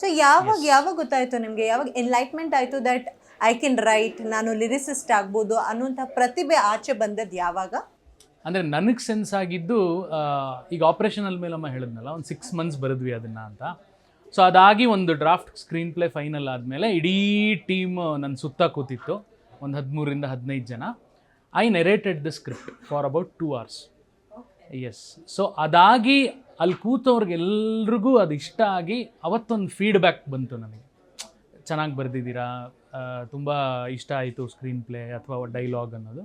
So ಯಾವಾಗ ಯಾವಾಗ ಗೊತ್ತಾಯ್ತು ನಿಮಗೆ? ಯಾವಾಗ ಎನ್ಲೈಟ್ಮೆಂಟ್ ಆಯ್ತು ದಟ್ ಐ ಕ್ಯಾನ್ ರೈಟ್ ನಾನು ಲಿರಿಸಿಸ್ಟ್ ಆಗ್ಬೋದು ಅನ್ನುವಂಥ ಪ್ರತಿಭೆ ಆಚೆ ಬಂದದ್ದು ಯಾವಾಗ? ಅಂದರೆ ನನಗೆ ಸೆನ್ಸ್ ಆಗಿದ್ದು ಈಗ ಆಪ್ರೇಷನಲ್ ಮೇಲಮ್ಮ ಹೇಳಿದ್ನಲ್ಲ ಒಂದು ಸಿಕ್ಸ್ ಮಂತ್ಸ್ ಬರೆದ್ವಿ ಅದನ್ನು ಅಂತ. ಸೊ ಅದಾಗಿ ಒಂದು ಡ್ರಾಫ್ಟ್ ಸ್ಕ್ರೀನ್ ಪ್ಲೇ ಫೈನಲ್ ಆದಮೇಲೆ ಇಡೀ ಟೀಮ್ ನನ್ನ ಸುತ್ತ ಕೂತಿತ್ತು ಒಂದು ಹದಿಮೂರಿಂದ ಹದಿನೈದು ಜನ. I narrated the script for about two hours yes so ಅದಾಗಿ ಅಲ್ಲಿ ಕೂತವ್ರಿಗೆಲ್ರಿಗೂ ಅದು ಇಷ್ಟ ಆಗಿ ಅವತ್ತೊಂದು ಫೀಡ್ಬ್ಯಾಕ್ ಬಂತು ನನಗೆ ಚೆನ್ನಾಗಿ ಬರೆದಿದ್ದೀರಾ? ತುಂಬ ಇಷ್ಟ ಆಯಿತು ಸ್ಕ್ರೀನ್ ಪ್ಲೇ ಅಥವಾ ಡೈಲಾಗ್ ಅನ್ನೋದು.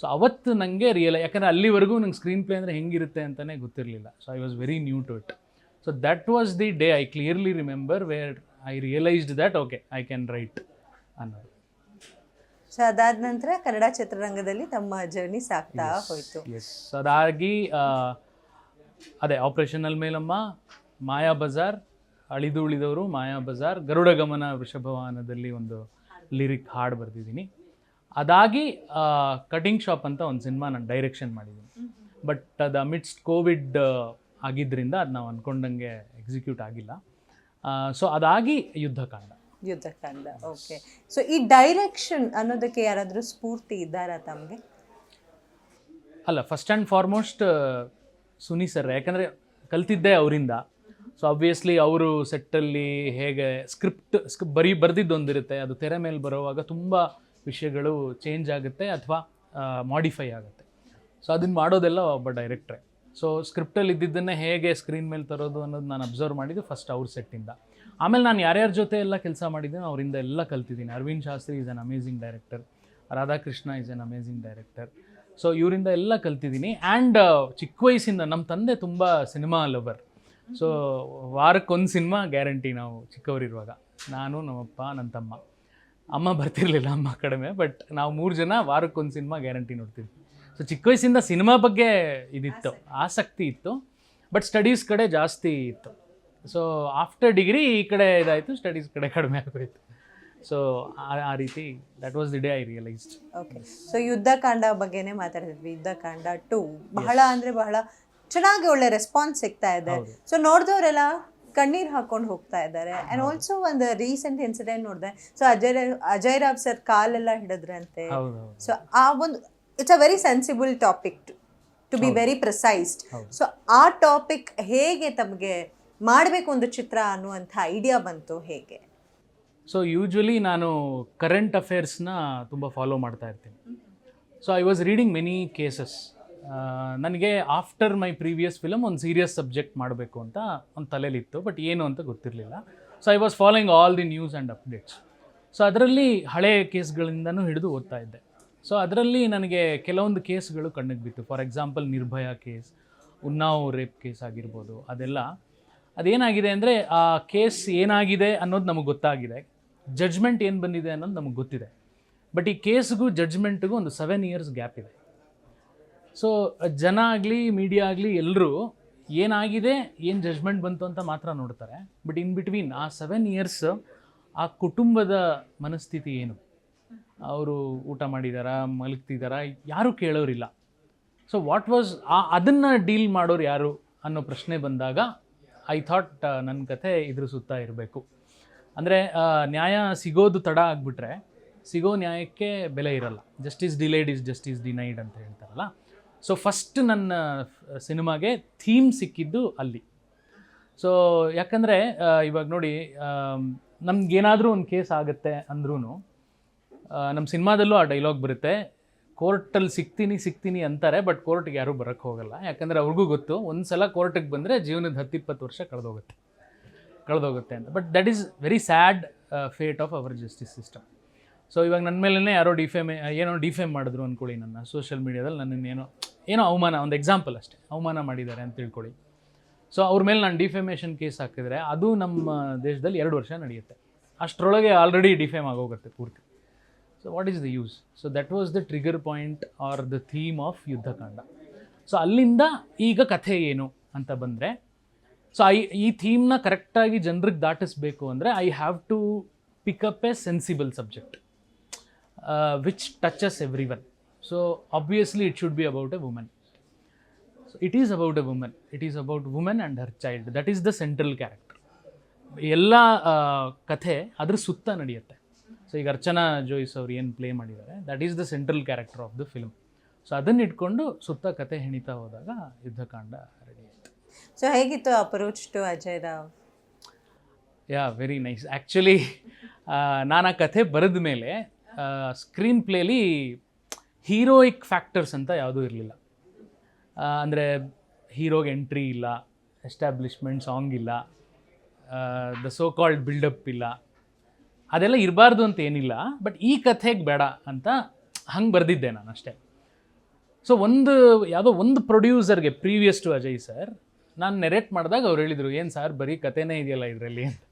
ಸೊ ಅವತ್ತು ನನಗೆ ರಿಯಲ್ ಯಾಕಂದರೆ ಅಲ್ಲಿವರೆಗೂ ನಂಗೆ ಸ್ಕ್ರೀನ್ ಪ್ಲೇ ಅಂದರೆ ಹೆಂಗಿರುತ್ತೆ ಅಂತಲೇ ಗೊತ್ತಿರಲಿಲ್ಲ. So I was very new to it so that was the day I clearly remember where I realised that okay I can write ಅನ್ನೋದು. ಸೊ ಅದಾದ ನಂತರ ಕನ್ನಡ ಚಿತ್ರರಂಗದಲ್ಲಿ ತಮ್ಮ ಜರ್ನಿ ಸಾಕ್ತಾ ಹೋಯ್ತು. ಎಸ್ ಅದಾಗಿ ಅದೇ ಆಪರೇಷನಲ್ ಮೇಲಮ್ಮ ಮಾಯಾ ಬಜಾರ್ ಅಳಿದು ಉಳಿದವರು ಮಾಯಾ ಬಜಾರ್ ಗರುಡ ಗಮನ ವೃಷಭವಾಹನದಲ್ಲಿ ಒಂದು ಲಿರಿಕ್ ಹಾಡು ಬರೆದಿದ್ದೀನಿ. ಅದಾಗಿ ಕಟಿಂಗ್ ಶಾಪ್ ಅಂತ ಒಂದು ಸಿನಿಮಾ ನಾನು ಡೈರೆಕ್ಷನ್ ಮಾಡಿದ್ದೀನಿ. ಬಟ್ ಅದು ಅಮಿಟ್ಸ್ ಕೋವಿಡ್ ಆಗಿದ್ದರಿಂದ ಅದು ನಾವು ಅಂದ್ಕೊಂಡಂಗೆ ಎಕ್ಸಿಕ್ಯೂಟ್ ಆಗಿಲ್ಲ. ಸೊ ಅದಾಗಿ ಯುದ್ಧಕಾಂಡ. ಯುದ್ಧಕಾಂಡ ಓಕೆ ಸೊ ಈ ಡೈರೆಕ್ಷನ್ ಅನ್ನೋದಕ್ಕೆ ಯಾರಾದರೂ ಸ್ಫೂರ್ತಿ ಇದ್ದಾರಾ ತಮಗೆ? ಅಲ್ಲ first and foremost Suni sir ಯಾಕಂದರೆ ಕಲ್ತಿದ್ದೆ ಅವರಿಂದ. ಸೊ ಅಬ್ವಿಯಸ್ಲಿ ಅವರು ಸೆಟ್ಟಲ್ಲಿ ಹೇಗೆ ಸ್ಕ್ರಿಪ್ಟ್ ಸ್ಕ್ರಿಪ್ ಬರೀ ಬರೆದಿದ್ದೊಂದಿರುತ್ತೆ. ಅದು ತೆರೆ ಮೇಲೆ ಬರೋವಾಗ ತುಂಬ ವಿಷಯಗಳು ಚೇಂಜ್ ಆಗುತ್ತೆ ಅಥವಾ ಮಾಡಿಫೈ ಆಗುತ್ತೆ. ಸೊ ಅದನ್ನು ಮಾಡೋದೆಲ್ಲ ಒಬ್ಬ ಡೈರೆಕ್ಟ್ರೆ ಸೊ ಸ್ಕ್ರಿಪ್ಟಲ್ಲಿ ಇದ್ದಿದ್ದನ್ನೇ ಹೇಗೆ ಸ್ಕ್ರೀನ್ ಮೇಲೆ ತರೋದು ಅನ್ನೋದು ನಾನು ಅಬ್ಸರ್ವ್ ಮಾಡಿದ್ದು ಫಸ್ಟ್ ಅವ್ರ ಸೆಟ್ಟಿಂದ ಆಮೇಲೆ ನಾನು ಯಾರ್ಯಾರ ಜೊತೆ ಎಲ್ಲ ಕೆಲಸ ಮಾಡಿದ್ದೀನಿ ಅವರಿಂದ ಎಲ್ಲ ಕಲ್ತಿದ್ದೀನಿ. Arvind Shastri is an amazing director Radhakrishna is an amazing director so ಇವರಿಂದ ಎಲ್ಲ ಕಲ್ತಿದ್ದೀನಿ. ಆ್ಯಂಡ್ ಚಿಕ್ಕ ವಯಸ್ಸಿಂದ ನಮ್ಮ ತಂದೆ ತುಂಬ ಸಿನಿಮಾ ಲವರ್ ಸೊ ವಾರಕ್ಕೊಂದು ಸಿನಿಮಾ ಗ್ಯಾರಂಟಿ ನಾವು ಚಿಕ್ಕವರಿರುವಾಗ. ನಾನು, ನಮ್ಮಪ್ಪ ನನ್ನ ತಮ್ಮ. ಅಮ್ಮ ಬರ್ತಿರ್ಲಿಲ್ಲ ಅಮ್ಮ ಕಡಿಮೆ ಬಟ್ ನಾವು ಮೂರು ಜನ ವಾರಕ್ಕೊಂದು ಸಿನಿಮಾ ಗ್ಯಾರಂಟಿ ನೋಡ್ತೀವಿ. ಸೊ ಚಿಕ್ಕ ವಯಸ್ಸಿಂದ ಸಿನಿಮಾ ಬಗ್ಗೆ ಇದಿತ್ತು ಆಸಕ್ತಿ ಇತ್ತು ಬಟ್ ಸ್ಟಡೀಸ್ ಕಡೆ ಜಾಸ್ತಿ ಇತ್ತು. ಸೊ ಆಫ್ಟರ್ ಡಿಗ್ರಿ ಈ ಕಡೆ ಇದಾಯಿತು ಸ್ಟಡೀಸ್ ಕಡೆ ಕಡಿಮೆ ಆಗೋಯ್ತು. ಸೊ ಆ ರೀತಿ that was the day I realised okay so Yuddhakanda ಬಗ್ಗೆನೇ ಮಾತಾಡ್ತಿದ್ವಿ ಯುದ್ಧಕಾಂಡ ಟು ಬಹಳ ಅಂದರೆ ಬಹಳ ಚೆನ್ನಾಗಿ ಒಳ್ಳೆ ರೆಸ್ಪಾನ್ಸ್ ಸಿಗ್ತಾ ಇದೆ. ಸೊ ನೋಡಿದವರೆಲ್ಲ ಕಣ್ಣೀರ್ ಹಾಕೊಂಡು ಹೋಗ್ತಾ ಇದ್ದಾರೆ ಅಂಡ್ ಆಲ್ಸೋ ಒಂದು ರೀಸೆಂಟ್ ಇನ್ಸಿಡೆಂಟ್ ನೋಡಿದೆ. ಸೊ ಅಜಯ್ ಅಜಯ್ ರಾವ್ ಸರ್ ಕಾಲೆಲ್ಲ ಹಿಡಿದ್ರಂತೆ. ಸೊ ಆ ಒಂದು it's a very sensible topic to be very precised. So ಆ ಟಾಪಿಕ್ ಹೇಗೆ ತಮಗೆ ಮಾಡಬೇಕು ಒಂದು ಚಿತ್ರ ಅನ್ನುವಂಥ ಐಡಿಯಾ ಬಂತು ಹೇಗೆ? ಸೊ ಯೂಶ್ವಲಿ ನಾನು ಕರೆಂಟ್ ಅಫೇರ್ಸ್ನ ತುಂಬ ಫಾಲೋ ಮಾಡ್ತಾ ಇರ್ತೀನಿ. So I was reading many cases ನನಗೆ ಆಫ್ಟರ್ ಮೈ ಪ್ರೀವಿಯಸ್ ಫಿಲಮ್ ಒಂದು ಸೀರಿಯಸ್ ಸಬ್ಜೆಕ್ಟ್ ಮಾಡಬೇಕು ಅಂತ ಒಂದು ತಲೆಯಲ್ಲಿತ್ತು ಬಟ್ ಏನು ಅಂತ ಗೊತ್ತಿರಲಿಲ್ಲ. So I was following all the news and updates so ಅದರಲ್ಲಿ ಹಳೆಯ ಕೇಸ್ಗಳಿಂದನೂ ಹಿಡಿದು ಓದ್ತಾ ಇದ್ದೆ. ಸೊ ಅದರಲ್ಲಿ ನನಗೆ ಕೆಲವೊಂದು ಕೇಸ್ಗಳು ಕಣ್ಣಿಗೆ ಬಿತ್ತು. For example Nirbhaya case, Unnao rape case ಆಗಿರ್ಬೋದು, ಅದೆಲ್ಲ. ಅದೇನಾಗಿದೆ ಅಂದರೆ, ಆ ಕೇಸ್ ಏನಾಗಿದೆ ಅನ್ನೋದು ನಮಗೆ ಗೊತ್ತಾಗಿದೆ. ಜಡ್ಜ್ಮೆಂಟ್ ಏನು ಬಂದಿದೆ ಅನ್ನೋದು ನಮಗೆ ಗೊತ್ತಿದೆ. ಬಟ್ ಈ ಕೇಸ್ಗೂ ಜಡ್ಜ್ಮೆಂಟ್ಗೂ ಒಂದು ಸೆವೆನ್ ಇಯರ್ಸ್ ಗ್ಯಾಪ್ ಇದೆ. ಸೊ ಜನ ಆಗಲಿ ಮೀಡಿಯಾ ಆಗಲಿ ಎಲ್ಲರೂ ಏನಾಗಿದೆ, ಏನು ಜಜ್ಮೆಂಟ್ ಬಂತು ಅಂತ ಮಾತ್ರ ನೋಡ್ತಾರೆ. ಬಟ್ ಇನ್ ಬಿಟ್ವೀನ್ ಆ ಸೆವೆನ್ ಇಯರ್ಸ್ ಆ ಕುಟುಂಬದ ಮನಸ್ಥಿತಿ ಏನು? ಅವರು ಊಟ ಮಾಡಿದಾರಾ ಮಲಗ್ತಿದ್ದಾರಾ ಯಾರೂ ಕೇಳೋರಿಲ್ಲ. ಸೊ ವಾಟ್ ವಾಸ್ ಆ, ಅದನ್ನು ಡೀಲ್ ಮಾಡೋರು ಯಾರು ಅನ್ನೋ ಪ್ರಶ್ನೆ ಬಂದಾಗ ಐ ಥಾಟ್ ನನ್ನ ಕಥೆ ಇದ್ರ ಸುತ್ತ ಇರಬೇಕು. ಅಂದರೆ ನ್ಯಾಯ ಸಿಗೋದು ತಡ ಆಗಿಬಿಟ್ರೆ, ಸಿಗೋ ನ್ಯಾಯಕ್ಕೆ ಬೆಲೆ ಇರಲ್ಲ. Justice delayed is justice denied ಅಂತ ಹೇಳ್ತಾರಲ್ಲ. ಸೊ ಫಸ್ಟ್ ನನ್ನ ಸಿನಿಮಾಗೆ ಥೀಮ್ ಸಿಕ್ಕಿದ್ದು ಅಲ್ಲಿ. ಸೊ ಯಾಕಂದರೆ ಇವಾಗ ನೋಡಿ ನಮ್ಗೇನಾದರೂ ಒಂದು ಕೇಸ್ ಆಗುತ್ತೆ ಅಂದ್ರೂ ನಮ್ಮ ಸಿನಿಮಾದಲ್ಲೂ ಆ ಡೈಲಾಗ್ ಬರುತ್ತೆ. ಕೋರ್ಟಲ್ಲಿ ಸಿಗ್ತೀನಿ ಸಿಗ್ತೀನಿ ಅಂತಾರೆ ಬಟ್ ಕೋರ್ಟ್ಗೆ ಯಾರೂ ಬರೋಕ್ಕೆ ಹೋಗಲ್ಲ. ಯಾಕಂದರೆ ಅವ್ರಿಗೂ ಗೊತ್ತು ಒಂದು ಸಲ ಕೋರ್ಟಿಗೆ ಬಂದರೆ ಜೀವನದ ಹತ್ತಿಪ್ಪತ್ತು ವರ್ಷ ಕಳೆದೋಗುತ್ತೆ. ಕಳೆದೋಗುತ್ತೆ ಅಂತ. But that is very sad fate of our justice system so ಇವಾಗ ನನ್ನ ಮೇಲೇ ಯಾರೋ ಡಿಫೇಮ್ ಏನೋ ಡಿಫೇಮ್ ಮಾಡಿದ್ರು ಅಂದ್ಕೊಳ್ಳಿ ನನ್ನ ಸೋಷಿಯಲ್ ಮೀಡಿಯಾದಲ್ಲಿ ನನ್ನನ್ನು ಏನೋ ಏನೋ ಅವಮಾನ, ಒಂದು ಎಕ್ಸಾಂಪಲ್ ಅಷ್ಟೇ. ಅವಮಾನ ಮಾಡಿದ್ದಾರೆ ಅಂತ ತಿಳ್ಕೊಳ್ಳಿ. ಸೊ ಅವ್ರ ಮೇಲೆ ನಾನು ಡಿಫೇಮೇಷನ್ ಕೇಸ್ ಹಾಕಿದರೆ ಅದು ನಮ್ಮ ದೇಶದಲ್ಲಿ ಎರಡು ವರ್ಷ ನಡೆಯುತ್ತೆ. ಅಷ್ಟರೊಳಗೆ ಆಲ್ರೆಡಿ ಡಿಫೇಮ್ ಆಗೋಗುತ್ತೆ ಪೂರ್ತಿ. So what is the use so that was the trigger point or the theme of Yuddhakanda so ಅಲ್ಲಿಂದ ಈಗ ಕಥೆ ಏನು ಅಂತ ಬಂದರೆ ಸೊ ಐ ಈ ಥೀಮ್ನ ಕರೆಕ್ಟಾಗಿ ಜನರಿಗೆ ದಾಟಿಸ್ಬೇಕು ಅಂದರೆ I have to pick up a sensible subject which touches every one so obviously it should be about a women so it is about a women it is about women and her child that is the central character ಎಲ್ಲ ಕಥೆ ಅದ್ರ ಸುತ್ತ ನಡೆಯುತ್ತೆ so ಈಗ ಅರ್ಚನಾ ಜೋಯಿಸ್ ಅವ್ರು ಏನು play ಮಾಡಿದ್ದಾರೆ that is the central character of the film so ಅದನ್ನ ಇಟ್ಕೊಂಡು ಸುತ್ತ ಕತೆ ಹೆಣಿತಾ ಹೋದಾಗ ಯುದ್ಧಕಾಂಡ ರೆಡಿ ಆಯಿತು. ಸೊ ಹೇಗಿತ್ತು approach to Ajay Rao? Yeah very nice actually ನಾನು ಆ ಕಥೆ ಬರೆದ ಮೇಲೆ ಸ್ಕ್ರೀನ್ ಪ್ಲೇಲಿ ಹೀರೋಯಿಕ್ ಫ್ಯಾಕ್ಟರ್ಸ್ ಅಂತ ಯಾವುದೂ ಇರಲಿಲ್ಲ. ಅಂದರೆ ಹೀರೋಗೆ ಎಂಟ್ರಿ ಇಲ್ಲ ಎಸ್ಟಾಬ್ಲಿಷ್ಮೆಂಟ್ ಸಾಂಗ್ ಇಲ್ಲ ದ ಸೋ ಕಾಲ್ಡ್ ಬಿಲ್ಡಪ್ ಇಲ್ಲ. ಅದೆಲ್ಲ ಇರಬಾರ್ದು ಅಂತ ಏನಿಲ್ಲ ಬಟ್ ಈ ಕಥೆಗೆ ಬೇಡ ಅಂತ ಹಂಗೆ ಬರೆದಿದ್ದೆ ನಾನು ಅಷ್ಟೇ. ಸೊ ಒಂದು ಯಾವುದೋ ಒಂದು ಪ್ರೊಡ್ಯೂಸರ್ಗೆ ಪ್ರೀವಿಯಸ್ ಟು ಅಜಯ್ ಸರ್ ನಾನು ನೆರೆಕ್ಟ್ ಮಾಡಿದಾಗ ಅವ್ರು ಹೇಳಿದರು ಏನು ಸರ್ ಬರೀ ಕಥೆನೇ ಇದೆಯಲ್ಲ ಇದರಲ್ಲಿ? ಅಂತ.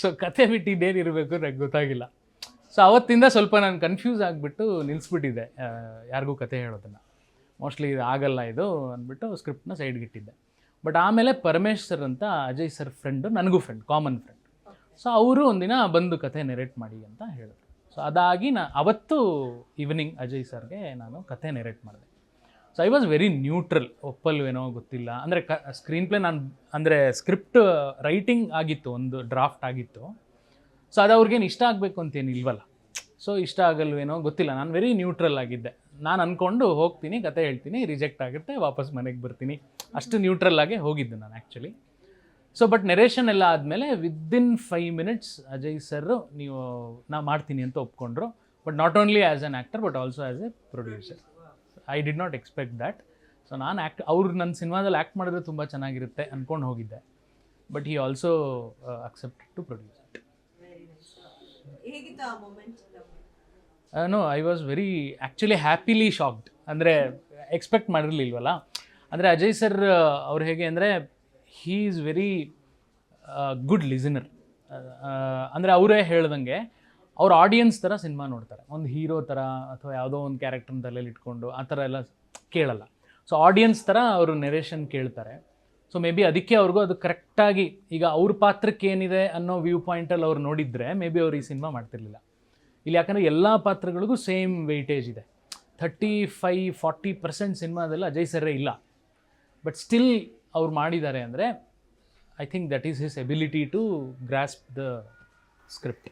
ಸೊ ಕತೆ ಬಿಟ್ಟು ಇದೇನಿರಬೇಕು ನನಗೆ ಗೊತ್ತಾಗಿಲ್ಲ. ಸೊ ಅವತ್ತಿಂದ ಸ್ವಲ್ಪ ನಾನು ಕನ್ಫ್ಯೂಸ್ ಆಗಿಬಿಟ್ಟು ನಿಲ್ಲಿಸ್ಬಿಟ್ಟಿದ್ದೆ ಯಾರಿಗೂ ಕತೆ ಹೇಳೋದನ್ನು. ಮೋಸ್ಟ್ಲಿ ಇದು ಆಗಲ್ಲ ಇದು ಅಂದ್ಬಿಟ್ಟು ಸ್ಕ್ರಿಪ್ಟ್ನ ಸೈಡ್ಗೆ ಇಟ್ಟಿದ್ದೆ. ಬಟ್ ಆಮೇಲೆ ಪರಮೇಶ್ ಸರ್ ಅಂತ ಅಜಯ್ ಸರ್ ಫ್ರೆಂಡು ನನಗೂ ಫ್ರೆಂಡ್ ಕಾಮನ್ ಫ್ರೆಂಡ್ ಸೊ ಅವರು ಒಂದಿನ ಬಂದು ಕತೆ ನೆರೇಟ್ ಮಾಡಿ ಅಂತ ಹೇಳಿದ್ರು. ಸೊ ಅದಾಗಿ ನಾ, ಅವತ್ತು ಈವ್ನಿಂಗ್ ಅಜಯ್ ಸರ್ಗೆ ನಾನು ಕತೆ ನೆರೇಟ್ ಮಾಡಿದೆ. So I was very neutral ಒಪ್ಪಲ್ವೇನೋ ಗೊತ್ತಿಲ್ಲ. ಅಂದರೆ ಕ ಸ್ಕ್ರೀನ್ ಪ್ಲೇ ನಾನು, ಅಂದರೆ ಸ್ಕ್ರಿಪ್ಟ್ ರೈಟಿಂಗ್ ಆಗಿತ್ತು, ಒಂದು ಡ್ರಾಫ್ಟ್ ಆಗಿತ್ತು. ಸೊ ಅದು ಅವ್ರಿಗೇನು ಇಷ್ಟ ಆಗಬೇಕು ಅಂತೇನು ಇಲ್ವಲ್ಲ. ಸೊ ಇಷ್ಟ ಆಗಲ್ವೇನೋ ಗೊತ್ತಿಲ್ಲ. ನಾನು ವೆರಿ ನ್ಯೂಟ್ರಲ್ ಆಗಿದ್ದೆ. ನಾನು ಅಂದ್ಕೊಂಡು ಹೋಗ್ತೀನಿ, ಕತೆ ಹೇಳ್ತೀನಿ ರಿಜೆಕ್ಟ್ ಆಗುತ್ತೆ, ವಾಪಸ್ ಮನೆಗೆ ಬರ್ತೀನಿ. ಅಷ್ಟು ನ್ಯೂಟ್ರಲ್ ಆಗೇ ಹೋಗಿದ್ದೆ ನಾನು ಆ್ಯಕ್ಚುಲಿ ಸೊ ಬಟ್ ನೆರೇಷನ್ ಎಲ್ಲ ಆದಮೇಲೆ within five minutes Ajay sir ನೀವು, ನಾ ಮಾಡ್ತೀನಿ ಅಂತ ಒಪ್ಕೊಂಡ್ರು. But not only as an actor but also as a producer I did not expect that so ನಾನು ಆ್ಯಕ್ಟ್ ಅವ್ರು ನನ್ನ ಸಿನಿಮಾದಲ್ಲಿ ಆ್ಯಕ್ಟ್ ಮಾಡಿದ್ರೆ ತುಂಬ ಚೆನ್ನಾಗಿರುತ್ತೆ ಅಂದ್ಕೊಂಡು ಹೋಗಿದ್ದೆ. But he also accepted to produce it ಹೇಗಿತ್ತು no I was very actually happily shocked ಅಂದರೆ ಎಕ್ಸ್ಪೆಕ್ಟ್ ಮಾಡಿರಲಿಲ್ವಲ್ಲ? ಅಂದರೆ ಅಜಯ್ ಸರ್ ಅವ್ರು ಹೇಗೆ ಅಂದರೆ he is very good listener ಅಂದರೆ ಅವರೇ ಹೇಳ್ದಂಗೆ ಅವ್ರ ಆಡಿಯನ್ಸ್ ಥರ ಸಿನಿಮಾ ನೋಡ್ತಾರೆ. ಒಂದು ಹೀರೋ ಥರ ಅಥವಾ ಯಾವುದೋ ಒಂದು ಕ್ಯಾರೆಕ್ಟರ್ನ ತಲೆಯಲ್ಲಿ ಇಟ್ಕೊಂಡು ಆ ಥರ ಎಲ್ಲ ಕೇಳಲ್ಲ. ಸೊ ಆಡಿಯನ್ಸ್ ಥರ ಅವರು ನೆರೇಷನ್ ಕೇಳ್ತಾರೆ. ಸೊ ಮೇ ಬಿ ಅದಕ್ಕೆ ಅವ್ರಿಗೂ ಅದು ಕರೆಕ್ಟಾಗಿ ಈಗ ಅವ್ರ ಪಾತ್ರಕ್ಕೆ ಏನಿದೆ ಅನ್ನೋ ವ್ಯೂ ಪಾಯಿಂಟಲ್ಲಿ ಅವ್ರು ನೋಡಿದರೆ ಮೇ ಬಿ ಅವ್ರು ಈ ಸಿನಿಮಾ ಮಾಡ್ತಿರ್ಲಿಲ್ಲ. ಇಲ್ಲಿ ಯಾಕಂದರೆ ಎಲ್ಲ ಪಾತ್ರಗಳಿಗೂ ಸೇಮ್ ವೆಯ್ಟೇಜ್ ಇದೆ. ಥರ್ಟಿ ಫೈ ಫಾರ್ಟಿ ಪರ್ಸೆಂಟ್ ಸಿನಿಮಾದಲ್ಲಿ ಅಜಯ್ ಸರ್ರೇ ಇಲ್ಲ. ಬಟ್ ಸ್ಟಿಲ್ ಅವ್ರು ಮಾಡಿದ್ದಾರೆ ಅಂದರೆ I think that is his ability to grasp the script